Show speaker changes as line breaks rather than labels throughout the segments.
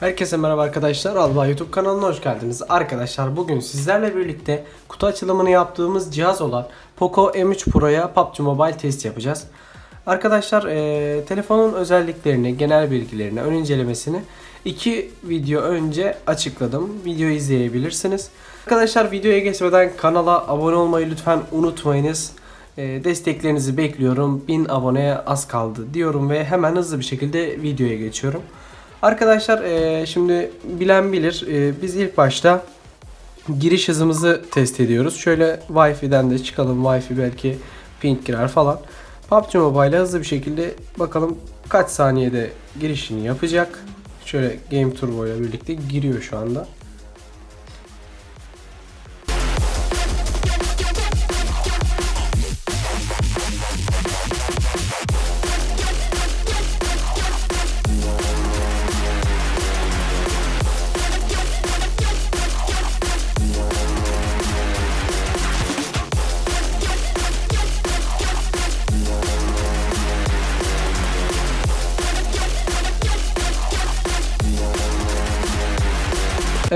Herkese merhaba arkadaşlar. Alba YouTube kanalına hoş geldiniz. Arkadaşlar bugün sizlerle birlikte kutu açılımını yaptığımız cihaz olan Poco M3 Pro'ya PUBG Mobile test yapacağız. Arkadaşlar eee, telefonun özelliklerini, genel bilgilerini, ön incelemesini iki video önce açıkladım. Videoyu izleyebilirsiniz. Arkadaşlar videoya geçmeden kanala abone olmayı lütfen unutmayınız. Eee, desteklerinizi bekliyorum. 1000 aboneye az kaldı diyorum ve hemen hızlı bir şekilde videoya geçiyorum. Arkadaşlar eee, şimdi bilen bilir eee, biz ilk başta giriş hızımızı test ediyoruz. Şöyle Wi-Fi'den de çıkalım. Wi-Fi belki ping girer falan. PUBG Mobile hızlı bir şekilde bakalım kaç saniyede girişini yapacak. Şöyle Game Turbo ile birlikte giriyor şu anda.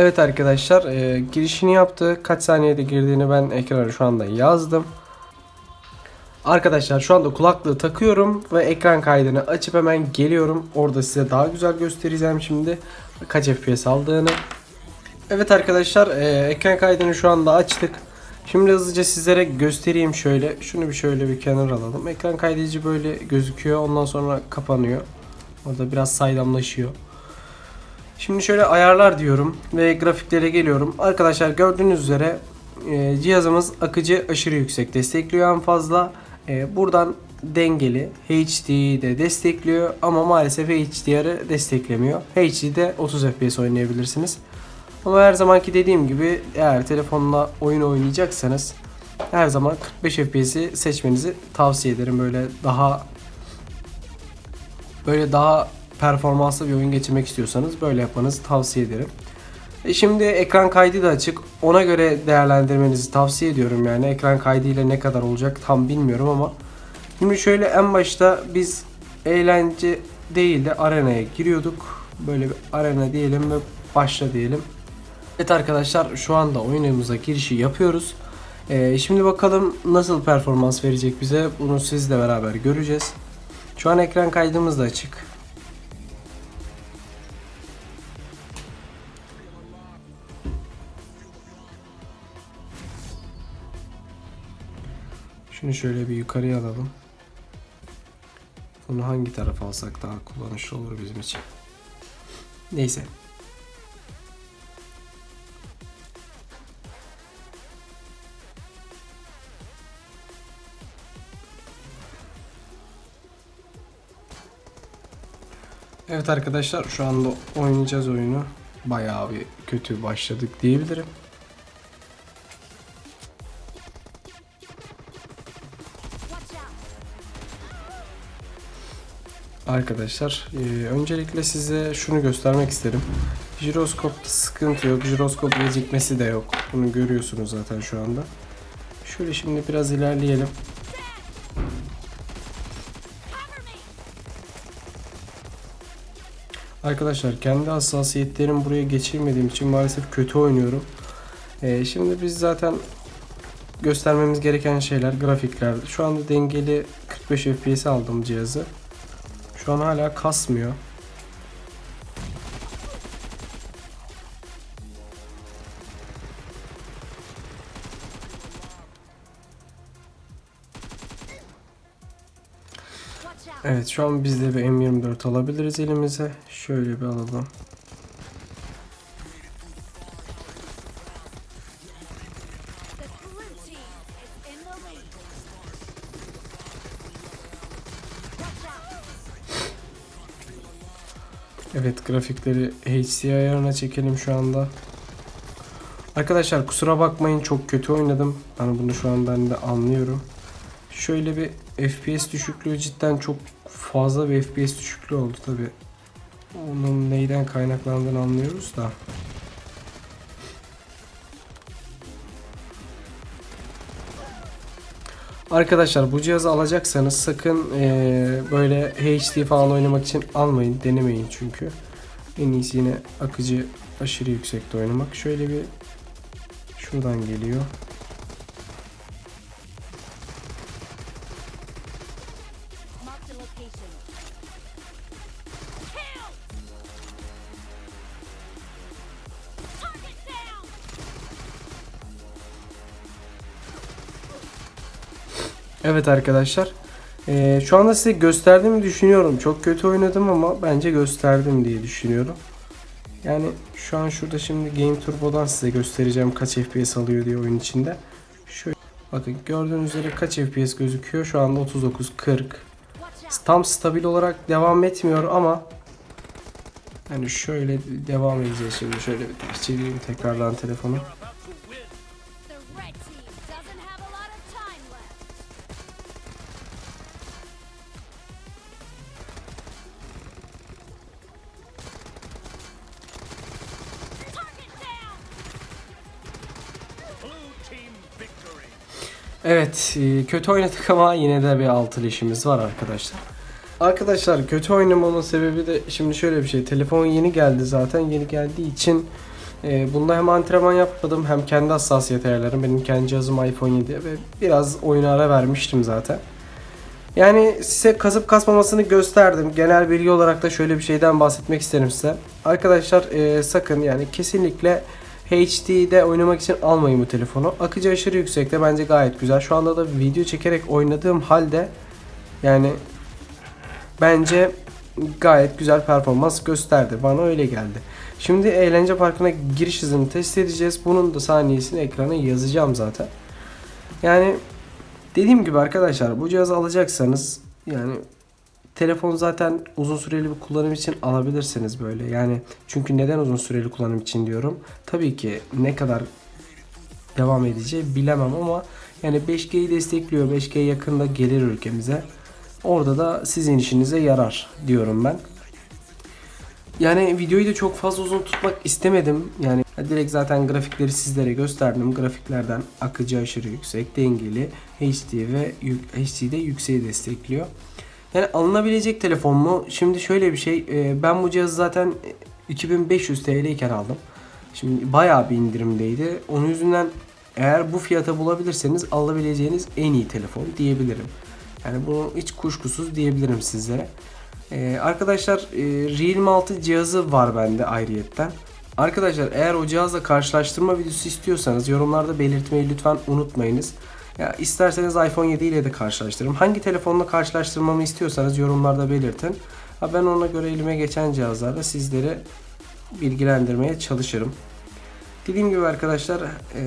Evet arkadaşlar e, girişini yaptı. Kaç saniyede girdiğini ben ekrana şu anda yazdım. Arkadaşlar şu anda kulaklığı takıyorum ve ekran kaydını açıp hemen geliyorum. Orada size daha güzel göstereceğim şimdi kaç FPS aldığını. Evet arkadaşlar e, ekran kaydını şu anda açtık. Şimdi hızlıca sizlere göstereyim şöyle. Şunu bir şöyle bir kenara alalım. Ekran kaydedici böyle gözüküyor. Ondan sonra kapanıyor. Orada biraz saydamlaşıyor. Şimdi şöyle ayarlar diyorum ve grafiklere geliyorum. Arkadaşlar gördüğünüz üzere e, cihazımız akıcı aşırı yüksek destekliyor en fazla. E, buradan dengeli HD'yi de destekliyor ama maalesef HDR'ı desteklemiyor. HD'de 30 FPS oynayabilirsiniz. Ama her zamanki dediğim gibi eğer telefonla oyun oynayacaksanız her zaman 45 FPS'i seçmenizi tavsiye ederim. Böyle daha böyle daha performanslı bir oyun geçirmek istiyorsanız böyle yapmanızı tavsiye ederim. E şimdi ekran kaydı da açık. Ona göre değerlendirmenizi tavsiye ediyorum. Yani ekran kaydı ile ne kadar olacak tam bilmiyorum ama şimdi şöyle en başta biz eğlence değil de arenaya giriyorduk. Böyle bir arena diyelim ve başla diyelim. Evet arkadaşlar şu anda oyunumuza girişi yapıyoruz. E, şimdi bakalım nasıl performans verecek bize. Bunu sizle beraber göreceğiz. Şu an ekran kaydımız da açık. Şunu şöyle bir yukarıya alalım. Bunu hangi tarafa alsak daha kullanışlı olur bizim için. Neyse. Evet arkadaşlar şu anda oynayacağız oyunu. Bayağı bir kötü başladık diyebilirim. Arkadaşlar e, öncelikle size şunu göstermek isterim. Jiroskopta sıkıntı yok. Jiroskop gecikmesi de yok. Bunu görüyorsunuz zaten şu anda. Şöyle şimdi biraz ilerleyelim. Arkadaşlar kendi hassasiyetlerimi buraya geçirmediğim için maalesef kötü oynuyorum. E, şimdi biz zaten göstermemiz gereken şeyler grafikler. Şu anda dengeli 45 FPS aldım cihazı. Şu an hala kasmıyor. Evet şu an biz de bir M24 alabiliriz elimize. Şöyle bir alalım. Evet grafikleri HD ayarına çekelim şu anda. Arkadaşlar kusura bakmayın çok kötü oynadım. Yani bunu şu an ben de anlıyorum. Şöyle bir FPS düşüklüğü cidden çok fazla bir FPS düşüklüğü oldu tabi. Onun neyden kaynaklandığını anlıyoruz da. Arkadaşlar bu cihazı alacaksanız sakın eee, böyle HD falan oynamak için almayın, denemeyin çünkü. En iyisi yine akıcı aşırı yüksekte oynamak. Şöyle bir şuradan geliyor. Evet arkadaşlar. Ee, şu anda size gösterdiğimi düşünüyorum. Çok kötü oynadım ama bence gösterdim diye düşünüyorum. Yani şu an şurada şimdi Game Turbo'dan size göstereceğim kaç FPS alıyor diye oyun içinde. Şöyle bakın gördüğünüz üzere kaç FPS gözüküyor. Şu anda 39 40.
Watch out!
Tam stabil olarak devam etmiyor ama yani şöyle devam edeceğiz şimdi. Şöyle bir çevireyim tekrardan telefonu. Evet e, kötü oynadık ama yine de bir altı leşimiz var arkadaşlar. Arkadaşlar kötü oynamamın sebebi de şimdi şöyle bir şey. Telefon yeni geldi zaten. Yeni geldiği için e, bunda hem antrenman yapmadım hem kendi hassasiyet ayarlarım. Benim kendi cihazım iPhone 7 ve biraz oyuna ara vermiştim zaten. Yani size kasıp kasmamasını gösterdim. Genel bilgi olarak da şöyle bir şeyden bahsetmek isterim size. Arkadaşlar e, sakın yani kesinlikle HD'de oynamak için almayın bu telefonu. Akıcı aşırı yüksekte bence gayet güzel. Şu anda da video çekerek oynadığım halde yani bence gayet güzel performans gösterdi. Bana öyle geldi. Şimdi eğlence parkına giriş hızını test edeceğiz. Bunun da saniyesini ekrana yazacağım zaten. Yani dediğim gibi arkadaşlar bu cihazı alacaksanız yani telefon zaten uzun süreli bir kullanım için alabilirsiniz böyle. Yani çünkü neden uzun süreli kullanım için diyorum. Tabii ki ne kadar devam edeceği bilemem ama yani 5G'yi destekliyor. 5G yakında gelir ülkemize. Orada da sizin işinize yarar diyorum ben. Yani videoyu da çok fazla uzun tutmak istemedim. Yani direkt zaten grafikleri sizlere gösterdim. Grafiklerden akıcı aşırı yüksek, dengeli, HD ve HD'de yükseği destekliyor. Yani alınabilecek telefon mu? Şimdi şöyle bir şey. e, Ben bu cihazı zaten 2500 TL iken aldım. Şimdi bayağı bir indirimdeydi. Onun yüzünden eğer bu fiyata bulabilirseniz alabileceğiniz en iyi telefon diyebilirim. Yani bunu hiç kuşkusuz diyebilirim sizlere. Ee, arkadaşlar e, Realme 6 cihazı var bende ayrıyetten. Arkadaşlar eğer o cihazla karşılaştırma videosu istiyorsanız yorumlarda belirtmeyi lütfen unutmayınız. Ya isterseniz iPhone 7 ile de karşılaştırırım. Hangi telefonla karşılaştırmamı istiyorsanız yorumlarda belirtin. Ha ben ona göre elime geçen cihazlarla sizleri bilgilendirmeye çalışırım. Dediğim gibi arkadaşlar eee,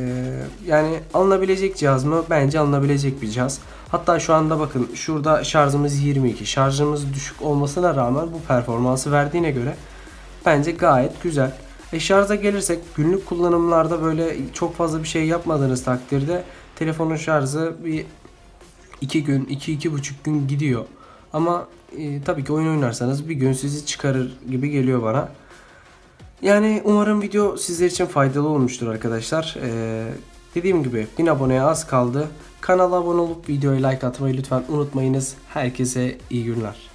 yani alınabilecek cihaz mı? Bence alınabilecek bir cihaz. Hatta şu anda bakın şurada şarjımız 22. Şarjımız düşük olmasına rağmen bu performansı verdiğine göre bence gayet güzel. E şarja gelirsek günlük kullanımlarda böyle çok fazla bir şey yapmadığınız takdirde telefonun şarjı bir 2 gün, 2-2,5 gün gidiyor. Ama e, tabii ki oyun oynarsanız bir gün sizi çıkarır gibi geliyor bana. Yani umarım video sizler için faydalı olmuştur arkadaşlar. Ee, dediğim gibi 1000 aboneye az kaldı. Kanala abone olup videoya like atmayı lütfen unutmayınız. Herkese iyi günler.